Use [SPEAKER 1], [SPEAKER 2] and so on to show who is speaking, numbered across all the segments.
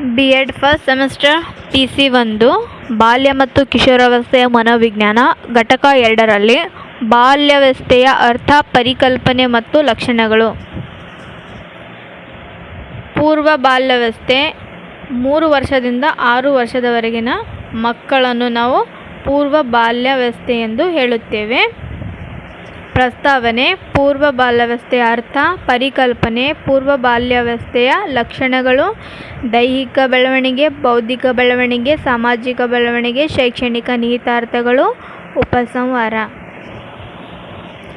[SPEAKER 1] B Ed first semester P C ಒಂದು. ಬಾಲ್ಯ ಮತ್ತು ಕಿಶೋರಾವಸ್ಥೆಯ ಮನೋವಿಜ್ಞಾನ, ಘಟಕ ಎರಡರಲ್ಲಿ ಬಾಲ್ಯಾವಸ್ಥೆಯ ಅರ್ಥ, ಪರಿಕಲ್ಪನೆ ಮತ್ತು ಲಕ್ಷಣಗಳು. ಪೂರ್ವ ಬಾಲ್ಯಾವಸ್ಥೆ, ಮೂರು ವರ್ಷದಿಂದ ಆರು ವರ್ಷದವರೆಗಿನ ಮಕ್ಕಳನ್ನು ನಾವು ಪೂರ್ವ ಬಾಲ್ಯಾವಸ್ಥೆ ಎಂದು ಹೇಳುತ್ತೇವೆ. ಪ್ರಸ್ತಾವನೆ ಪೂರ್ವ ಬಾಲ್ಯಾವಸ್ಥೆಯ ಅರ್ಥ, ಪರಿಕಲ್ಪನೆ ಪೂರ್ವ ಬಾಲ್ಯಾವಸ್ಥೆಯ ಲಕ್ಷಣಗಳು, ದೈಹಿಕ ಬೆಳವಣಿಗೆ, ಬೌದ್ಧಿಕ ಬೆಳವಣಿಗೆ, ಸಾಮಾಜಿಕ ಬೆಳವಣಿಗೆ, ಶೈಕ್ಷಣಿಕ ನಿಹಿತಾರ್ಥಗಳು ಉಪಸಂಹಾರ.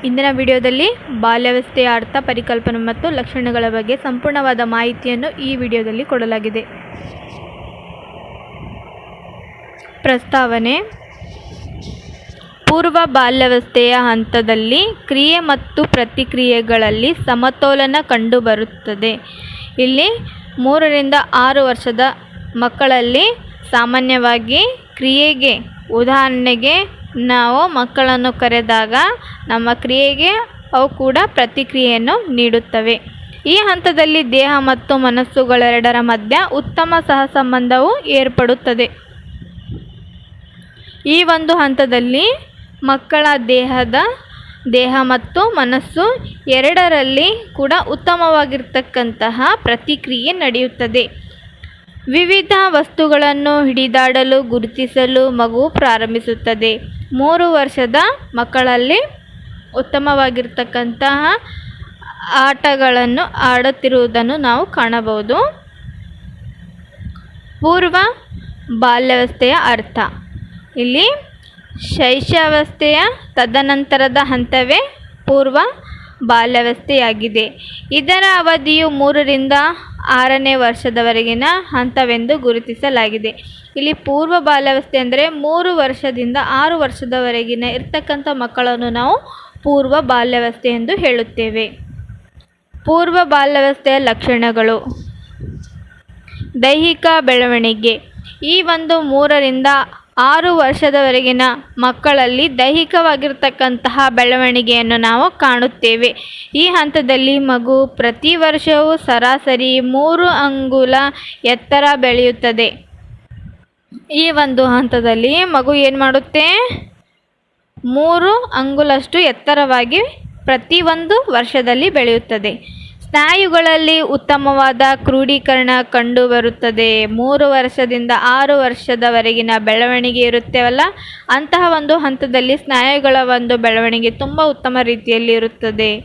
[SPEAKER 1] ಇಂದಿನ ವಿಡಿಯೋದಲ್ಲಿ ಬಾಲ್ಯಾವಸ್ಥೆಯ ಅರ್ಥ, ಪರಿಕಲ್ಪನೆ ಮತ್ತು ಲಕ್ಷಣಗಳ ಬಗ್ಗೆ ಸಂಪೂರ್ಣವಾದ ಮಾಹಿತಿಯನ್ನು ಈ ವಿಡಿಯೋದಲ್ಲಿ ಕೊಡಲಾಗಿದೆ. ಪ್ರಸ್ತಾವನೆ ಪೂರ್ವ ಬಾಲ್ಯಾವಸ್ಥೆಯ ಹಂತದಲ್ಲಿ ಕ್ರಿಯೆ ಮತ್ತು ಪ್ರತಿಕ್ರಿಯೆಗಳಲ್ಲಿ ಸಮತೋಲನ ಕಂಡುಬರುತ್ತದೆ. ಇಲ್ಲಿ ಮೂರರಿಂದ ಆರು ವರ್ಷದ ಮಕ್ಕಳಲ್ಲಿ ಸಾಮಾನ್ಯವಾಗಿ ಕ್ರಿಯೆಗೆ, ಉದಾಹರಣೆಗೆ ನಾವು ಮಕ್ಕಳನ್ನು ಕರೆದಾಗ ನಮ್ಮ ಕ್ರಿಯೆಗೆ ಅವು ಕೂಡ ಪ್ರತಿಕ್ರಿಯೆಯನ್ನು ನೀಡುತ್ತವೆ. ಈ ಹಂತದಲ್ಲಿ ದೇಹ ಮತ್ತು ಮನಸ್ಸುಗಳೆರಡರ ಮಧ್ಯ ಉತ್ತಮ ಸಹಸಂಬಂಧವು ಏರ್ಪಡುತ್ತದೆ. ಈ ಒಂದು ಹಂತದಲ್ಲಿ ಮಕ್ಕಳ ದೇಹದ ದೇಹ ಮತ್ತು ಮನಸ್ಸು ಎರಡರಲ್ಲಿ ಕೂಡ ಉತ್ತಮವಾಗಿರ್ತಕ್ಕಂತಹ ಪ್ರತಿಕ್ರಿಯೆ ನಡೆಯುತ್ತದೆ. ವಿವಿಧ ವಸ್ತುಗಳನ್ನು ಹಿಡಿದಾಡಲು, ಗುರುತಿಸಲು ಮಗು ಪ್ರಾರಂಭಿಸುತ್ತದೆ. ಮೂರು ವರ್ಷದ ಮಕ್ಕಳಲ್ಲಿ ಉತ್ತಮವಾಗಿರ್ತಕ್ಕಂತಹ ಆಟಗಳನ್ನು ಆಡುತ್ತಿರುವುದನ್ನು ನಾವು ಕಾಣಬಹುದು. ಪೂರ್ವ ಬಾಲ್ಯವಸ್ಥೆಯ ಅರ್ಥ. ಇಲ್ಲಿ ಶೈಶವಾವಸ್ಥೆಯ ತದನಂತರದ ಹಂತವೇ ಪೂರ್ವ ಬಾಲ್ಯಾವಸ್ಥೆಯಾಗಿದೆ. ಇದರ ಅವಧಿಯು ಮೂರರಿಂದ ಆರನೇ ವರ್ಷದವರೆಗಿನ ಹಂತವೆಂದು ಗುರುತಿಸಲಾಗಿದೆ. ಇಲ್ಲಿ ಪೂರ್ವ ಬಾಲ್ಯಾವಸ್ಥೆ ಅಂದರೆ ಮೂರು ವರ್ಷದಿಂದ ಆರು ವರ್ಷದವರೆಗಿನ ಇರ್ತಕ್ಕಂಥ ಮಕ್ಕಳನ್ನು ನಾವು ಪೂರ್ವ ಬಾಲ್ಯಾವಸ್ಥೆ ಎಂದು ಹೇಳುತ್ತೇವೆ. ಪೂರ್ವ ಬಾಲ್ಯಾವಸ್ಥೆಯ ಲಕ್ಷಣಗಳು. ದೈಹಿಕ ಬೆಳವಣಿಗೆ. ಈ ಒಂದು ಮೂರರಿಂದ ಆರು ವರ್ಷದವರೆಗಿನ ಮಕ್ಕಳಲ್ಲಿ ದೈಹಿಕವಾಗಿರ್ತಕ್ಕಂತಹ ಬೆಳವಣಿಗೆಯನ್ನು ನಾವು ಕಾಣುತ್ತೇವೆ. ಈ ಹಂತದಲ್ಲಿ ಮಗು ಪ್ರತಿ ವರ್ಷವೂ ಸರಾಸರಿ ಮೂರು ಅಂಗುಲ ಎತ್ತರ ಬೆಳೆಯುತ್ತದೆ. ಈ ಒಂದು ಹಂತದಲ್ಲಿ ಮಗು ಏನು ಮಾಡುತ್ತೆ? ಮೂರು ಅಂಗುಲಷ್ಟು ಎತ್ತರವಾಗಿ ಪ್ರತಿಯೊಂದು ವರ್ಷದಲ್ಲಿ ಬೆಳೆಯುತ್ತದೆ. ಸ್ನಾಯುಗಳಲ್ಲಿ ಉತ್ತಮವಾದ ಕ್ರೋಢೀಕರಣ ಕಂಡುಬರುತ್ತದೆ. ಮೂರು ವರ್ಷದಿಂದ ಆರು ವರ್ಷದವರೆಗಿನ ಬೆಳವಣಿಗೆ ಇರುತ್ತೇವಲ್ಲ? ಅಂತಹ ಒಂದು ಹಂತದಲ್ಲಿ ಸ್ನಾಯುಗಳ ಒಂದು ಬೆಳವಣಿಗೆ ತುಂಬ ಉತ್ತಮ ರೀತಿಯಲ್ಲಿ ಇರುತ್ತದೆ.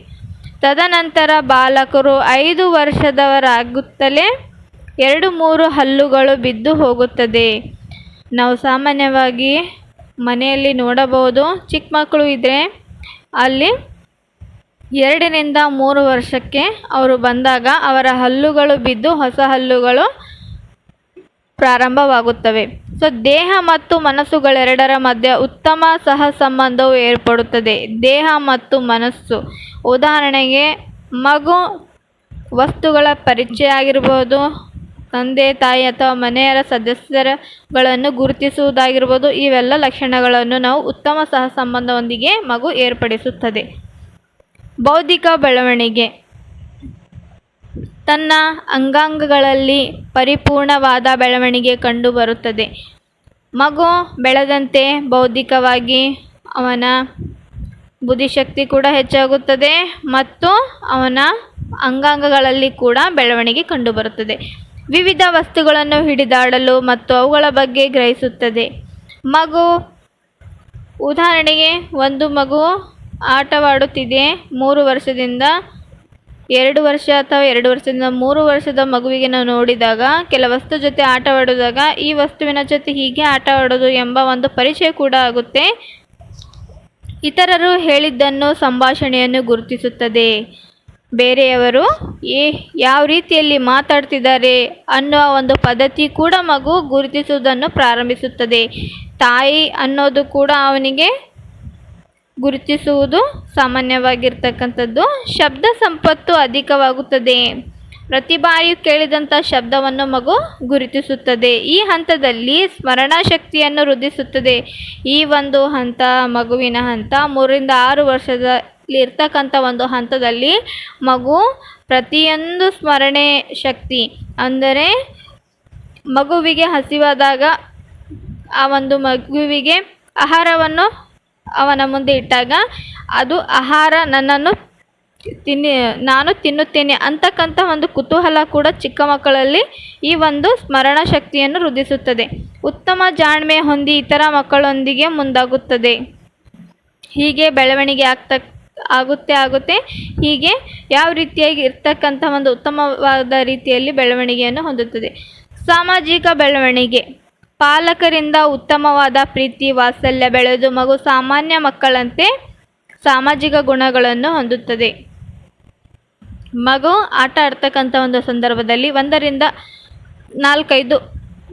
[SPEAKER 1] ತದನಂತರ ಬಾಲಕರು ಐದು ವರ್ಷದವರಾಗುತ್ತಲೇ ಎರಡು ಮೂರು ಹಲ್ಲುಗಳು ಬಿದ್ದು ಹೋಗುತ್ತದೆ. ನಾವು ಸಾಮಾನ್ಯವಾಗಿ ಮನೆಯಲ್ಲಿ ನೋಡಬಹುದು. ಚಿಕ್ಕ ಮಕ್ಕಳು ಇದ್ದರೆ ಅಲ್ಲಿ ಎರಡರಿಂದ ಮೂರು ವರ್ಷಕ್ಕೆ ಅವರು ಬಂದಾಗ ಅವರ ಹಲ್ಲುಗಳು ಬಿದ್ದು ಹೊಸ ಹಲ್ಲುಗಳು ಪ್ರಾರಂಭವಾಗುತ್ತವೆ. ಸೊ, ದೇಹ ಮತ್ತು ಮನಸ್ಸುಗಳೆರಡರ ಮಧ್ಯೆ ಉತ್ತಮ ಸಹ ಸಂಬಂಧವು ಏರ್ಪಡುತ್ತದೆ. ದೇಹ ಮತ್ತು ಮನಸ್ಸು. ಉದಾಹರಣೆಗೆ, ಮಗು ವಸ್ತುಗಳ ಪರಿಚಯ ಆಗಿರ್ಬೋದು, ತಂದೆ, ತಾಯಿ ಅಥವಾ ಮನೆಯರ ಸದಸ್ಯರಗಳನ್ನು ಗುರುತಿಸುವುದಾಗಿರ್ಬೋದು, ಇವೆಲ್ಲ ಲಕ್ಷಣಗಳನ್ನು ನಾವು ಉತ್ತಮ ಸಹ ಸಂಬಂಧದೊಂದಿಗೆ ಮಗು ಏರ್ಪಡಿಸುತ್ತದೆ. ಬೌದ್ಧಿಕ ಬೆಳವಣಿಗೆ. ತನ್ನ ಅಂಗಾಂಗಗಳಲ್ಲಿ ಪರಿಪೂರ್ಣವಾದ ಬೆಳವಣಿಗೆ ಕಂಡುಬರುತ್ತದೆ. ಮಗು ಬೆಳೆದಂತೆ ಬೌದ್ಧಿಕವಾಗಿ ಅವನ ಬುದ್ಧಿಶಕ್ತಿ ಕೂಡ ಹೆಚ್ಚಾಗುತ್ತದೆ ಮತ್ತು ಅವನ ಅಂಗಾಂಗಗಳಲ್ಲಿ ಕೂಡ ಬೆಳವಣಿಗೆ ಕಂಡುಬರುತ್ತದೆ. ವಿವಿಧ ವಸ್ತುಗಳನ್ನು ಹಿಡಿದಾಡಲು ಮತ್ತು ಅವುಗಳ ಬಗ್ಗೆ ಗ್ರಹಿಸುತ್ತದೆ. ಮಗು, ಉದಾಹರಣೆಗೆ, ಒಂದು ಮಗು ಆಟವಾಡುತ್ತಿದೆ. ಮೂರು ವರ್ಷದಿಂದ ಎರಡು ವರ್ಷ ಅಥವಾ ಎರಡು ವರ್ಷದಿಂದ ಮೂರು ವರ್ಷದ ಮಗುವಿಗೆ ನಾವು ನೋಡಿದಾಗ, ಕೆಲ ವಸ್ತು ಜೊತೆ ಆಟವಾಡಿದಾಗ ಈ ವಸ್ತುವಿನ ಜೊತೆ ಹೀಗೆ ಆಟವಾಡೋದು ಎಂಬ ಒಂದು ಪರಿಚಯ ಕೂಡ ಆಗುತ್ತೆ. ಇತರರು ಹೇಳಿದ್ದನ್ನು ಸಂಭಾಷಣೆಯನ್ನು ಗುರುತಿಸುತ್ತದೆ. ಬೇರೆಯವರು, ಏ, ಯಾವ ರೀತಿಯಲ್ಲಿ ಮಾತಾಡ್ತಿದ್ದಾರೆ? ಅನ್ನುವ ಒಂದು ಪದ್ಧತಿ ಕೂಡ ಮಗು ಗುರುತಿಸುವುದನ್ನು ಪ್ರಾರಂಭಿಸುತ್ತದೆ. ತಾಯಿ ಅನ್ನೋದು ಕೂಡ ಅವನಿಗೆ ಗುರುತಿಸುವುದು ಸಾಮಾನ್ಯವಾಗಿರ್ತಕ್ಕಂಥದ್ದು. ಶಬ್ದ ಸಂಪತ್ತು ಅಧಿಕವಾಗುತ್ತದೆ. ಪ್ರತಿ ಬಾರಿಯೂ ಕೇಳಿದಂಥ ಶಬ್ದವನ್ನು ಮಗು ಗುರುತಿಸುತ್ತದೆ. ಈ ಹಂತದಲ್ಲಿ ಸ್ಮರಣಶಕ್ತಿಯನ್ನು ವೃದ್ಧಿಸುತ್ತದೆ. ಈ ಒಂದು ಹಂತ ಮಗುವಿನ ಹಂತ, ಮೂರರಿಂದ ಆರು ವರ್ಷದ ಇರ್ತಕ್ಕಂಥ ಒಂದು ಹಂತದಲ್ಲಿ ಮಗು ಪ್ರತಿಯೊಂದು ಸ್ಮರಣೆ ಶಕ್ತಿ, ಅಂದರೆ ಮಗುವಿಗೆ ಹಸಿವಾದಾಗ ಆ ಒಂದು ಮಗುವಿಗೆ ಆಹಾರವನ್ನು ಅವನ ಮುಂದೆ ಇಟ್ಟಾಗ, ಅದು ಆಹಾರ ನನ್ನನ್ನು ತಿನ್ನಿ, ನಾನು ತಿನ್ನುತ್ತೇನೆ. ಅಂತಕ್ಕಂಥ ಒಂದು ಕುತೂಹಲ ಕೂಡ ಚಿಕ್ಕ ಮಕ್ಕಳಲ್ಲಿ ಈ ಒಂದು ಸ್ಮರಣ ಶಕ್ತಿಯನ್ನು ವೃದ್ಧಿಸುತ್ತದೆ. ಉತ್ತಮ ಜಾಣ್ಮೆ ಹೊಂದಿ ಇತರ ಮಕ್ಕಳೊಂದಿಗೆ ಮುಂದಾಗುತ್ತದೆ. ಹೀಗೆ ಬೆಳವಣಿಗೆ ಆಗ್ತ, ಆಗುತ್ತೆ ಆಗುತ್ತೆ. ಹೀಗೆ ಯಾವ ರೀತಿಯಾಗಿ ಇರ್ತಕ್ಕಂಥ ಒಂದು ಉತ್ತಮವಾದ ರೀತಿಯಲ್ಲಿ ಬೆಳವಣಿಗೆಯನ್ನು ಹೊಂದುತ್ತದೆ. ಸಾಮಾಜಿಕ ಬೆಳವಣಿಗೆ. ಪಾಲಕರಿಂದ ಉತ್ತಮವಾದ ಪ್ರೀತಿ, ವಾತ್ಸಲ್ಯ ಬೆಳೆದು ಮಗು ಸಾಮಾನ್ಯ ಮಕ್ಕಳಂತೆ ಸಾಮಾಜಿಕ ಗುಣಗಳನ್ನು ಹೊಂದುತ್ತದೆ. ಮಗು ಆಟ ಆಡ್ತಕ್ಕಂಥ ಒಂದು ಸಂದರ್ಭದಲ್ಲಿ ಒಂದರಿಂದ ನಾಲ್ಕೈದು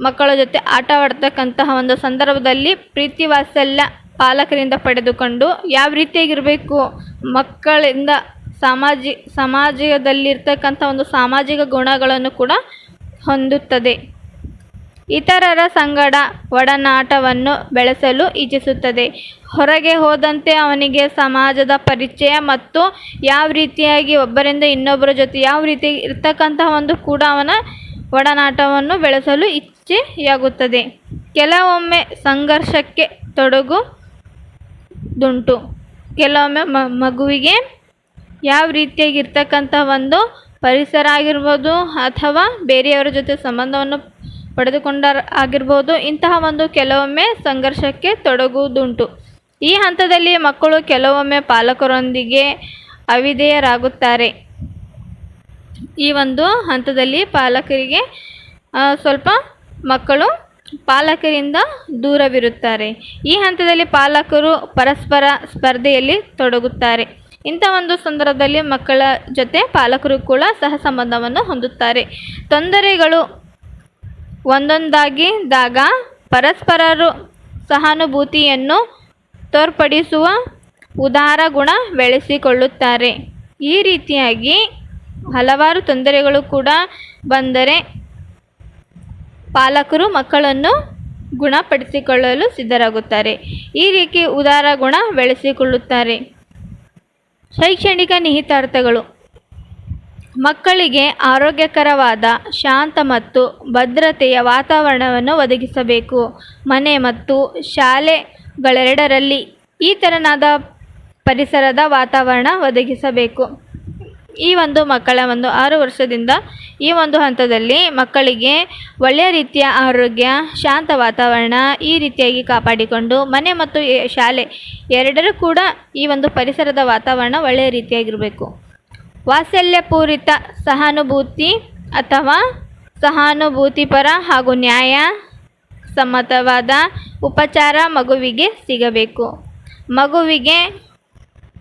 [SPEAKER 1] ಮಕ್ಕಳ ಜೊತೆ ಆಟವಾಡ್ತಕ್ಕಂತಹ ಒಂದು ಸಂದರ್ಭದಲ್ಲಿ ಪ್ರೀತಿ, ವಾತ್ಸಲ್ಯ ಪಾಲಕರಿಂದ ಪಡೆದುಕೊಂಡು ಯಾವ ರೀತಿಯಾಗಿರಬೇಕು? ಮಕ್ಕಳಿಂದ ಸಮಾಜಿ, ಸಮಾಜದಲ್ಲಿರ್ತಕ್ಕಂಥ ಒಂದು ಸಾಮಾಜಿಕ ಗುಣಗಳನ್ನು ಕೂಡ ಹೊಂದುತ್ತದೆ. ಇತರರ ಸಂಗಡ ಒಡನಾಟವನ್ನು ಬೆಳೆಸಲು ಇಚ್ಛಿಸುತ್ತದೆ. ಹೊರಗೆ ಹೋದಂತೆ ಅವನಿಗೆ ಸಮಾಜದ ಪರಿಚಯ ಮತ್ತು ಯಾವ ರೀತಿಯಾಗಿ ಒಬ್ಬರಿಂದ ಇನ್ನೊಬ್ಬರ ಜೊತೆ ಯಾವ ರೀತಿ ಇರ್ತಕ್ಕಂತಹ ಒಂದು ಕೂಡ ಅವನ ಒಡನಾಟವನ್ನು ಬೆಳೆಸಲು ಇಚ್ಛೆಯಾಗುತ್ತದೆ. ಕೆಲವೊಮ್ಮೆ ಸಂಘರ್ಷಕ್ಕೆ ತೊಡಗುದುಂಟು ಕೆಲವೊಮ್ಮೆ ಮ, ಮಗುವಿಗೆ ಯಾವ ರೀತಿಯಾಗಿರ್ತಕ್ಕಂಥ ಒಂದು ಪರಿಸರ ಆಗಿರ್ಬೋದು ಅಥವಾ ಬೇರೆಯವರ ಜೊತೆ ಸಂಬಂಧವನ್ನು ಪಡೆದುಕೊಂಡ ಆಗಿರ್ಬೋದು. ಇಂತಹ ಒಂದು ಕೆಲವೊಮ್ಮೆ ಸಂಘರ್ಷಕ್ಕೆ ತೊಡಗುವುದುಂಟು. ಈ ಹಂತದಲ್ಲಿ ಮಕ್ಕಳು ಕೆಲವೊಮ್ಮೆ ಪಾಲಕರೊಂದಿಗೆ ಅವಿಧೇಯರಾಗುತ್ತಾರೆ. ಈ ಒಂದು ಹಂತದಲ್ಲಿ ಪಾಲಕರಿಗೆ ಸ್ವಲ್ಪ ಮಕ್ಕಳು ಪಾಲಕರಿಂದ ದೂರವಿರುತ್ತಾರೆ. ಈ ಹಂತದಲ್ಲಿ ಪಾಲಕರು ಪರಸ್ಪರ ಸ್ಪರ್ಧೆಯಲ್ಲಿ ತೊಡಗುತ್ತಾರೆ. ಇಂಥ ಒಂದು ಸಂದರ್ಭದಲ್ಲಿ ಮಕ್ಕಳ ಜೊತೆ ಪಾಲಕರು ಕೂಡ ಸಹ ಸಂಬಂಧವನ್ನು ಹೊಂದುತ್ತಾರೆ. ತೊಂದರೆಗಳು ಒಂದೊಂದಾಗಿದ್ದಾಗ ಪರಸ್ಪರರು ಸಹಾನುಭೂತಿಯನ್ನು ತೋರ್ಪಡಿಸುವ ಉದಾರ ಗುಣ ಬೆಳೆಸಿಕೊಳ್ಳುತ್ತಾರೆ. ಈ ರೀತಿಯಾಗಿ ಹಲವಾರು ತೊಂದರೆಗಳು ಕೂಡ ಬಂದರೆ ಪಾಲಕರು ಮಕ್ಕಳನ್ನು ಗುಣಪಡಿಸಿಕೊಳ್ಳಲು ಸಿದ್ಧರಾಗುತ್ತಾರೆ. ಈ ರೀತಿ ಉದಾರ ಗುಣ ಬೆಳೆಸಿಕೊಳ್ಳುತ್ತಾರೆ. ಶೈಕ್ಷಣಿಕ ನಿಹಿತಾರ್ಥಗಳು. ಮಕ್ಕಳಿಗೆ ಆರೋಗ್ಯಕರವಾದ, ಶಾಂತ ಮತ್ತು ಭದ್ರತೆಯ ವಾತಾವರಣವನ್ನು ಒದಗಿಸಬೇಕು. ಮನೆ ಮತ್ತು ಶಾಲೆಗಳೆರಡರಲ್ಲಿ ಈ ತೆರನಾದ ಪರಿಸರದ ವಾತಾವರಣ ಒದಗಿಸಬೇಕು. ಈ ಒಂದು ಮಕ್ಕಳ ಒಂದು ಆರು ವರ್ಷದಿಂದ ಈ ಒಂದು ಹಂತದಲ್ಲಿ ಮಕ್ಕಳಿಗೆ ಒಳ್ಳೆಯ ರೀತಿಯ ಆರೋಗ್ಯ, ಶಾಂತ ವಾತಾವರಣ ಈ ರೀತಿಯಾಗಿ ಕಾಪಾಡಿಕೊಂಡು ಮನೆ ಮತ್ತು ಶಾಲೆ ಎರಡರೂ ಕೂಡ ಈ ಒಂದು ಪರಿಸರದ ವಾತಾವರಣ ಒಳ್ಳೆಯ ರೀತಿಯಾಗಿರಬೇಕು. ವಾತ್ಸಲ್ಯಪೂರಿತ ಸಹಾನುಭೂತಿ ಅಥವಾ ಸಹಾನುಭೂತಿಪರ ಹಾಗೂ ನ್ಯಾಯ ಸಮ್ಮತವಾದ ಉಪಚಾರ ಮಗುವಿಗೆ ಸಿಗಬೇಕು. ಮಗುವಿಗೆ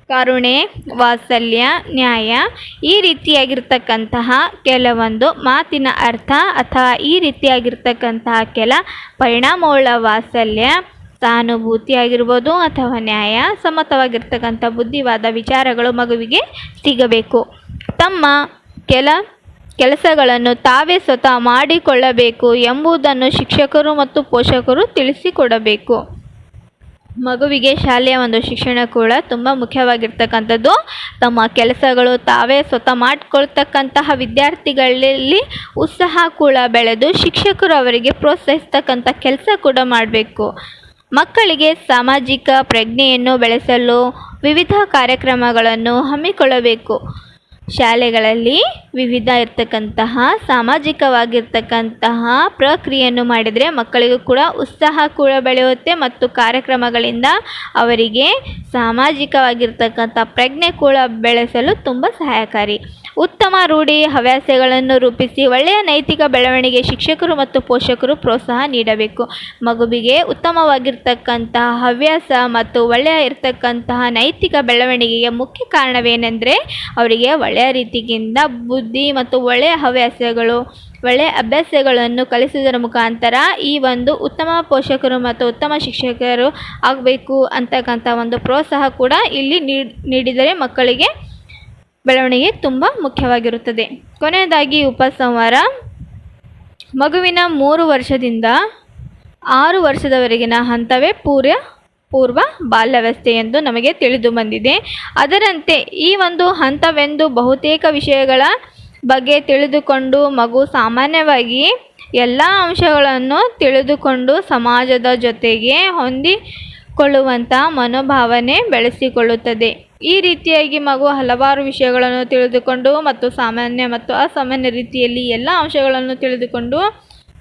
[SPEAKER 1] ಕರುಣೆ, ವಾತ್ಸಲ್ಯ, ನ್ಯಾಯ ಈ ರೀತಿಯಾಗಿರ್ತಕ್ಕಂತಹ ಕೆಲವೊಂದು ಮಾತಿನ ಅರ್ಥ ಅಥವಾ ಈ ರೀತಿಯಾಗಿರ್ತಕ್ಕಂತಹ ಕೆಲ ಪರಿಣಾಮವುಳ್ಳ ವಾತ್ಸಲ್ಯ ಸಹಾನುಭೂತಿ ಆಗಿರ್ಬೋದು ಅಥವಾ ನ್ಯಾಯ ಸಮ್ಮತವಾಗಿರ್ತಕ್ಕಂಥ ಬುದ್ಧಿವಾದ ವಿಚಾರಗಳು ಮಗುವಿಗೆ ಸಿಗಬೇಕು. ತಮ್ಮ ಕೆಲ ಕೆಲಸಗಳನ್ನು ತಾವೇ ಸ್ವತಃ ಮಾಡಿಕೊಳ್ಳಬೇಕು ಎಂಬುದನ್ನು ಶಿಕ್ಷಕರು ಮತ್ತು ಪೋಷಕರು ತಿಳಿಸಿಕೊಡಬೇಕು. ಮಗುವಿಗೆ ಶಾಲೆಯ ಒಂದು ಶಿಕ್ಷಣ ಕೂಡ ತುಂಬ ಮುಖ್ಯವಾಗಿರ್ತಕ್ಕಂಥದ್ದು. ತಮ್ಮ ಕೆಲಸಗಳು ತಾವೇ ಸ್ವತಃ ಮಾಡಿಕೊಳ್ತಕ್ಕಂತಹ ವಿದ್ಯಾರ್ಥಿಗಳಲ್ಲಿ ಉತ್ಸಾಹ ಕೂಡ ಬೆಳೆದು ಶಿಕ್ಷಕರು ಅವರಿಗೆ ಪ್ರೋತ್ಸಾಹಿಸ್ತಕ್ಕಂಥ ಕೆಲಸ ಕೂಡ ಮಾಡಬೇಕು. ಮಕ್ಕಳಿಗೆ ಸಾಮಾಜಿಕ ಪ್ರಜ್ಞೆಯನ್ನು ಬೆಳೆಸಲು ವಿವಿಧ ಕಾರ್ಯಕ್ರಮಗಳನ್ನು ಹಮ್ಮಿಕೊಳ್ಳಬೇಕು. ಶಾಲೆಗಳಲ್ಲಿ ವಿವಿಧ ಇರ್ತಕ್ಕಂತಹ ಸಾಮಾಜಿಕವಾಗಿರ್ತಕ್ಕಂತಹ ಪ್ರಕ್ರಿಯೆಯನ್ನು ಮಾಡಿದರೆ ಮಕ್ಕಳಿಗೂ ಕೂಡ ಉತ್ಸಾಹ ಕೂಡ ಬೆಳೆಯುತ್ತೆ ಮತ್ತು ಕಾರ್ಯಕ್ರಮಗಳಿಂದ ಅವರಿಗೆ ಸಾಮಾಜಿಕವಾಗಿರ್ತಕ್ಕಂಥ ಪ್ರಜ್ಞೆ ಕೂಡ ಬೆಳೆಸಲು ತುಂಬ ಸಹಾಯಕಾರಿ. ಉತ್ತಮ ರೂಢಿ ಹವ್ಯಾಸಗಳನ್ನು ರೂಪಿಸಿ ಒಳ್ಳೆಯ ನೈತಿಕ ಬೆಳವಣಿಗೆ ಶಿಕ್ಷಕರು ಮತ್ತು ಪೋಷಕರು ಪ್ರೋತ್ಸಾಹ ನೀಡಬೇಕು. ಮಗುವಿಗೆ ಉತ್ತಮವಾಗಿರ್ತಕ್ಕಂತಹ ಹವ್ಯಾಸ ಮತ್ತು ಒಳ್ಳೆಯ ಇರ್ತಕ್ಕಂತಹ ನೈತಿಕ ಬೆಳವಣಿಗೆಗೆ ಮುಖ್ಯ ಕಾರಣವೇನೆಂದರೆ ಅವರಿಗೆ ಒಳ್ಳೆಯ ರೀತಿಗಿಂತ ಬುದ್ಧಿ ಮತ್ತು ಒಳ್ಳೆಯ ಹವ್ಯಾಸಗಳು, ಒಳ್ಳೆಯ ಅಭ್ಯಾಸಗಳನ್ನು ಕಲಿಸುವುದರ ಮುಖಾಂತರ ಈ ಒಂದು ಉತ್ತಮ ಪೋಷಕರು ಮತ್ತು ಉತ್ತಮ ಶಿಕ್ಷಕರು ಆಗಬೇಕು ಅಂತಕ್ಕಂಥ ಒಂದು ಪ್ರೋತ್ಸಾಹ ಕೂಡ ಇಲ್ಲಿ ನೀಡ್- ನೀಡಿದರೆ ಮಕ್ಕಳಿಗೆ ಬೆಳವಣಿಗೆ ತುಂಬ ಮುಖ್ಯವಾಗಿರುತ್ತದೆ. ಕೊನೆಯದಾಗಿ ಉಪಸಂಹಾರ. ಮಗುವಿನ ಮೂರು ವರ್ಷದಿಂದ ಆರು ವರ್ಷದವರೆಗಿನ ಹಂತವೇ ಪೂರ್ವ ಪೂರ್ವ ಬಾಲ್ಯಾವಸ್ಥೆ ಎಂದು ನಮಗೆ ತಿಳಿದು ಬಂದಿದೆ. ಅದರಂತೆ ಈ ಒಂದು ಹಂತವೆಂದು ಬಹುತೇಕ ವಿಷಯಗಳ ಬಗ್ಗೆ ತಿಳಿದುಕೊಂಡು ಮಗು ಸಾಮಾನ್ಯವಾಗಿ ಎಲ್ಲ ಅಂಶಗಳನ್ನು ತಿಳಿದುಕೊಂಡು ಸಮಾಜದ ಜೊತೆಗೆ ಹೊಂದಿಕೊಳ್ಳುವಂಥ ಮನೋಭಾವನೆ ಬೆಳೆಸಿಕೊಳ್ಳುತ್ತದೆ. ಈ ರೀತಿಯಾಗಿ ಮಗು ಹಲವಾರು ವಿಷಯಗಳನ್ನು ತಿಳಿದುಕೊಂಡು ಮತ್ತು ಸಾಮಾನ್ಯ ಮತ್ತು ಅಸಾಮಾನ್ಯ ರೀತಿಯಲ್ಲಿ ಎಲ್ಲ ಅಂಶಗಳನ್ನು ತಿಳಿದುಕೊಂಡು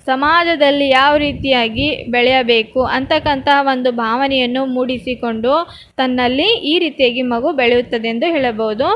[SPEAKER 1] ಸಮಾಜದಲ್ಲಿ ಯಾವ ರೀತಿಯಾಗಿ ಬೆಳೆಯಬೇಕು ಅಂತಕ್ಕಂತಹ ಒಂದು ಭಾವನೆಯನ್ನು ಮೂಡಿಸಿಕೊಂಡು ತನ್ನಲ್ಲಿ ಈ ರೀತಿಯಾಗಿ ಮಗು ಬೆಳೆಯುತ್ತದೆ ಎಂದು ಹೇಳಬಹುದು.